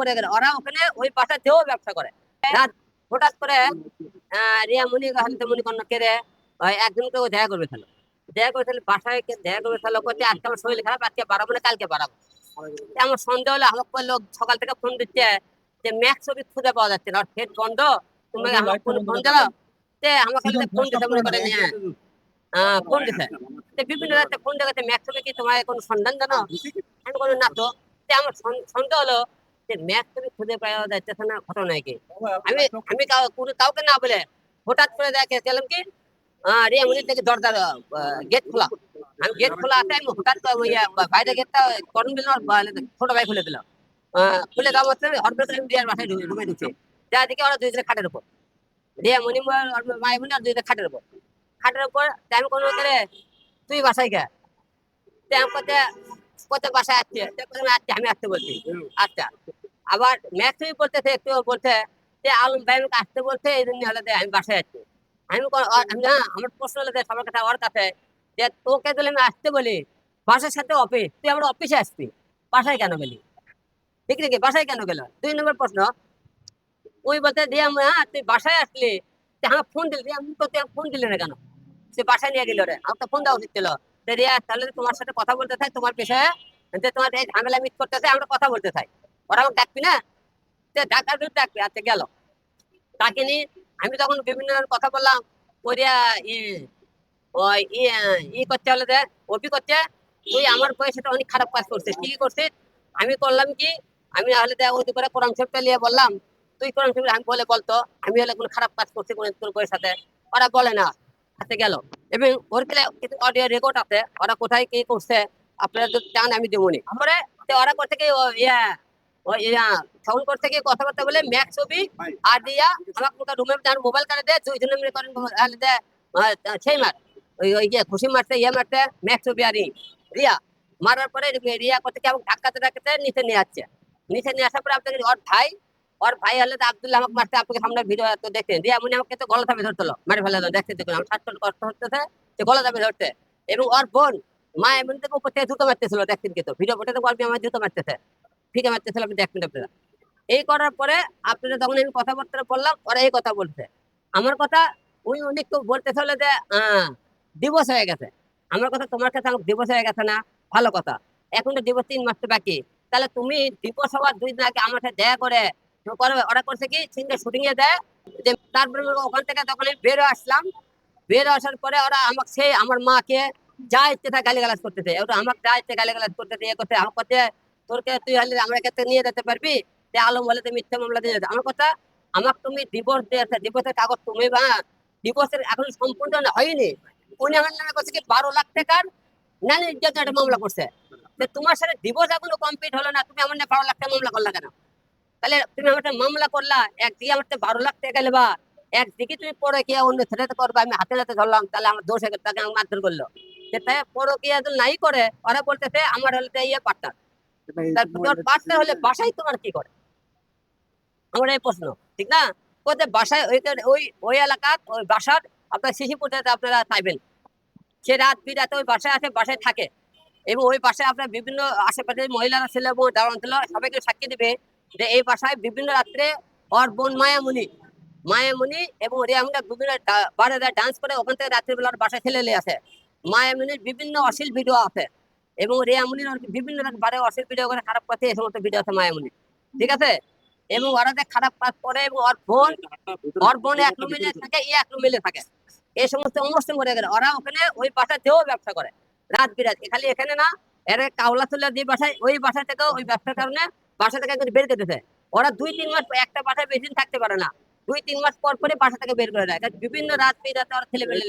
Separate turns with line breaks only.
হয়ে গেল। ওরা ওখানে ওই ব্যবসা করে। হঠাৎ করে রিয়া মুনি মুনি কেড়ে দেখা করবে দেখা করে বাসায় দেখা করে ফেলো করতে আজকে আমার শরীর খারাপ, আজকে বাড়াবো না কালকে বাড়াবো আমার হলো বলল, সকাল থেকে ফোন দিচ্ছে যে, ম্যাক্স ছবি খুঁজে পাওয়া যাচ্ছে না বন্ধ। তুমি আমার ফোন ফোন দিলো? তে ফোন দিতে, মনে করে হ্যাঁ। ফোন দিছে। তে বিভিন্ন ফোন দেখাতে ম্যাক্স ছবি কি তোমার কোনো সন্ধান জানো? আমি না তো আমার সন- সন্দেহ হলো যে ম্যাক্স ছবি খুঁজে পাওয়া যাচ্ছে না ঘটনা কি? আমি আমি কাউকে না বলে হঠাৎ করে দেখে গেলাম কি? রিয়া মন্দির থেকে দরজার গেট খোলা। আমি গেট খোলা আছে আমি হঠাৎ বাইরে গেটটা করুন দিল ছোট ভাই খুলে দিল। খুলে দেওয়া মাত্র আমি রিয়ার বাসায় ঢুকে ঢুকছে। দেখি ওরা দুইজনে খাটের উপর। রিয়া মনি মায়ের মনি আর দুইজনে খাটের উপর। খাটের উপর আমি কোনো করে তুই বাসায় গে আমি কোথায় বাসায় আসছে তা আমি আসতে বলছি। আচ্ছা। আবার ম্যাথ বলতেছে একটু বলতে যে আলম ভাই আমাকে আসতে বলছে এই জন্য হলে আমি বাসায় আছি। আমি না আমার প্রশ্ন হলো সবার কাছে ওর কাছে যে তোকে যদি আমি আসতে বলি বাসার সাথে অফিস তুই আমার অফিসে আসবি? বাসায় কেন গেলি? ঠিক নাকি? বাসায় কেন গেল? দুই নম্বর প্রশ্ন। ওই বলতে দিয়ে আমরা হ্যাঁ, তুই বাসায় আসলি যে আমার ফোন দিলি আমি তো ফোন দিলি না কেন? সে বাসায় নিয়ে গেল রে আমার তো ফোন দেওয়া উচিত ছিল। রিয়া তাহলে তোমার সাথে কথা বলতে চাই তোমার পেশায় যে তোমার এই ঝামেলা মিট করতে চাই আমরা কথা বলতে চাই ওরা আমাকে ডাকবি না? সে ডাকার বিরুদ্ধে ডাকবি আচ্ছা গেল। তাকে নিয়ে আমি তখন বিভিন্ন কথা বললাম ওরিয়া ই ওই ই করতে হলে যে ওপি করছে? তুই আমার বয়সে অনেক খারাপ কাজ করছিস, কি করছিস? আমি করলাম কি? আমি হলে যে ওই করে কোরআন শরীফটা নিয়ে বললাম, তুই কোরআন শরীফ আমি বলে বলতো, আমি হলে কোনো খারাপ কাজ করছি কোনো তোর বইয়ের সাথে। ওরা বলে না। হাতে গেল। এবং ওর কিছু অডিও রেকর্ড আছে, ওরা কোথায় কি করছে, আপনারা যদি চান আমি দেবনি। তো ওরা করতে কি ফোন করতে কথাবার্তা বলে ম্যাক ছবি আর দিয়া রুমে মোবাইল কাটে দেয়, দুই জনে মিলে করেন তাহলে দে সেই মার, ওই ওই ইয়ে খুশি মারতে ইয়ে মারতে ম্যাক ছবি আর রিয়া। মারার পরে রিয়া করতে কি আমাকে ধাক্কাতে ধাক্কাতে নিচে নিয়ে আসছে। নিচে নিয়ে আসার পরে আপনাকে ওর ভাই ওর ভাই হলে তো আব্দুল্লাহ আমাকে মারতে, আপনাকে সামনে ভিডিও তো দেখতেন রিয়া মনে আমাকে তো গলা চাপে ধরতো মারি ফেলে দেখতে দেখুন, আমার শ্বাসকষ্ট কষ্ট হচ্ছে যে গলা চাপে ধরতে এবং ওর বোন, মা এমন থেকে উপর থেকে জুতো মারতেছিল দেখতেন কিন্তু। ভিডিও ওটা তো বলবি আমার জুতো মারতেছে। ফিকে মারতেছিল, আপনি দেখবেন আপনারা। এই করার পরে আপনারা তখন আমি কথাবার্তা বললাম, ওরা এই কথা বলছে। আমার কথা উনি উনি তো বলতেছে হলে যে দিবস হয়ে গেছে। আমার কথা তোমার কাছে আমার দিবস হয়ে গেছে না? ভালো কথা। এখন তো দিবস তিন মাস তো বাকি। তাহলে তুমি দিবস হওয়ার দুই দিন আগে আমার সাথে দেখা করে করছে কি এ দেয়। তারপরে ওখান থেকে তখন বেরো আসলাম। বেরো আসার পরে ওরা আমাকে, সেই আমার মাকে যা ইচ্ছে তা করতেছে ওটা আমাকে যা ইচ্ছে করতেছে ইয়ে করতে আমার কথা, তোরকে তুই হলে আমার কাছে নিয়ে যেতে পারবি? আলম মামলা দিয়ে আমার কথা, আমাকে তুমি ডিভোর্স দিয়েছে ডিভোর্সের কাগজ তুমি বা ডিভোর্সের এখন সম্পূর্ণ হয়নি। উনি আমার নামে করছে কি, বারো লাখ টাকার নানি একটা মামলা করছে। তোমার সাথে ডিভোর্স এখনও কমপ্লিট হলো না। তুমি আমার নামে বারো লাখ টাকা মামলা করলা কেন? তাহলে তুমি আমার মামলা করলা একদিকে আমার বারো লাখ টাকা নেবা। একদিকে তুমি পরে কি অন্য ছেলেতে করবে আমি হাতে হাতে ধরলাম তাহলে আমার দোষ হয়ে তাকে আমাকে মারধর করল। পরো কি যদি নাই করে ওরা বলতেছে আমার হলে ইয়ে পার্টনার তোর পার্টনার হলে বাসায় তোমার কি করে? আমার এই প্রশ্ন ঠিক না? কোথায় বাসায় ওই ওই ওই এলাকার ওই বাসার আপনার শিশুপুরতে আপনারা চাইবেন। সে রাত বিরাতে ওই বাসায় আছে বাসায় থাকে। এবং ওই বাসায় আপনার বিভিন্ন আশেপাশের মহিলারা ছিল এবং দাঁড়ান ছিল সবাইকে সাক্ষী দিবে। যে এই বাসায় বিভিন্ন রাত্রে ওর বোন মায়ামুনি মায়ামুনি এবং রিয়ামুনি বিভিন্ন বারে ডান্স করে, ওখান থেকে রাত্রিবেলা ওর বাসায় ছেলে আসে। মায়ামুনির বিভিন্ন অশ্লীল ভিডিও আছে এবং রিয়ামুনির আর বিভিন্ন বারে অশ্লীল ভিডিও করে, খারাপ কথা এই সমস্ত ভিডিও আছে মায়ামুনি ঠিক আছে? এবং ওরা যে খারাপ কাজ করে এবং ওর বোন ওর বোন এক রুমিলে থাকে ই এক রুমিলে থাকে। এই সমস্ত অমুসলিম করে গেলে। ওরা ওখানে ওই বাসাতেও ব্যবসা করে। রাত বিরাত। খালি এখানে না, এর কাউলা তুলে দিয়ে বাসায়, ওই বাসা থেকেও ওই ব্যবসার কারণে বাসা থেকে একজন বের করতেছে। ওরা দুই তিন মাস একটা বাসায় বেশি থাকতে পারে না। দুই তিন মাস পর পরে বাসা থেকে বের করে দেয়। বিভিন্ন রাত বিরাতে ওরা ছেলে পেলে